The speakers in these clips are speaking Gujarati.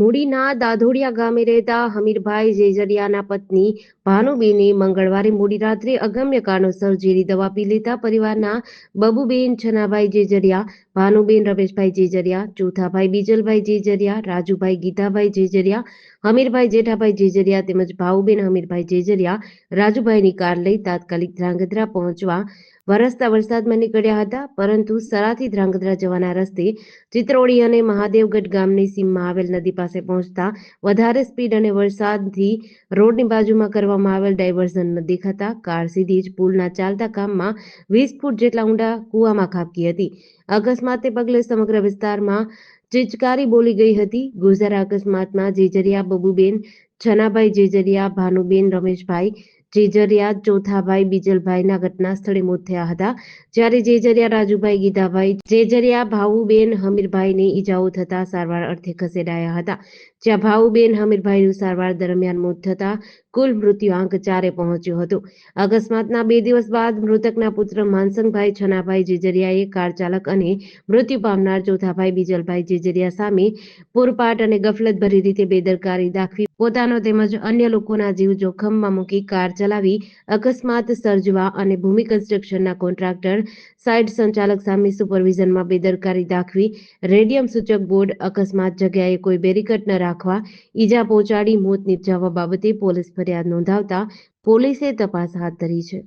મૂડીના દાધોડિયા ગામે રહેતા હમીરભાઈ જેજરિયાના પત્ની ભાનુબેને મંગળવારે મોડી રાત્રે અગમ્ય કારણોસર ઝેરી દવા પી લેતા પરિવારના બબુબેન, છનાભાઈ જેજરિયા, ભાનુબેન, રમેશભાઈ જેજરિયા ચોથાભાઈ બીજલભાઈ જેજરિયા, રાજુભાઈ ગીતાભાઈ જેજરિયા, હમીરભાઈ જેઠાભાઈ જેજરિયા તેમજ ભાઉબેન હમીરભાઈ જેજરિયા રાજુભાઈની કાર લઈ તાત્કાલિક ધ્રાંગધ્રા પહોંચવા વરસતા વરસાદમાં નીકળ્યા હતા. પરંતુ સરાથી ધ્રાંગધ્રા જવાના રસ્તે ચિત્રોડી અને મહાદેવગઢ ગામની સીમમાં આવેલ નદી પાસે પહોંચતા વધારે સ્પીડ અને વરસાદથી રોડની બાજુમાં કરવામાં આવેલ ડાયવર્ઝન નદી ખાતા કાર સીધી જ પુલના ચાલતા કામમાં વીસ ફૂટ જેટલા ઊંડા કૂવામાં ખાબકી હતી. અકસ્માતને પગલે સમગ્ર વિસ્તારમાં ચિચકારી બોલી ગઈ હતી. ગુજરાત અકસ્માતમાં જેજરિયા બબુબેન, છનાભાઈ જેજરિયા, ભાનુબેન રમેશભાઈ જેજરિયા ચોથાભાઈ બીજલભાઈના ઘટના સ્થળે મોત થયા હતા. જ્યારે જેજરિયા રાજુભાઈ ગીધાભાઈ જેજરિયા ભાવુબેન હમીરભાઈને ઈજાઓ થતા સારવાર અર્થે ખસેડાયા હતા. જ્યાં ભાવુબેન હમીરભાઈનું સારવાર દરમિયાન મોત થતા કુલ મૃત્યુઆંક ચારે પહોંચ્યો હતો. અકસ્માતના બે દિવસ બાદ મૃતકના પુત્ર માનસંગભાઈ છનાભાઈ જેજરિયાએ કાર ચાલક અને મૃત્યુ પામનાર ચોથાભાઈ બીજલભાઈ જેજરિયા સામે પૂરપાટ અને ગફલતભરી રીતે બેદરકારી દાખવી પોતાનો તેમજ અન્ય લોકોના જીવ જોખમમાં મૂકી કાર ચલાવી, અકસ્માત સર્જવા અને ભૂમિ કન્સ્ટ્રક્શનના કોન્ટ્રાક્ટર સાઇટ સંચાલક સામે સુપરવિઝનમાં બેદરકારી દાખવી, રેડિયમ સૂચક બોર્ડ અકસ્માત જગ્યાએ કોઈ બેરીકટ ન રાખવા, ઈજા પહોંચાડી, મોત નિપજાવવા બાબતે પોલીસ ફરિયાદ નોંધાવતા પોલીસે તપાસ હાથ ધરી છે.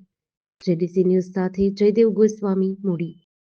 જેડીસી ન્યૂઝ સાથે જયદેવ ગોસ્વામી, મૂડી.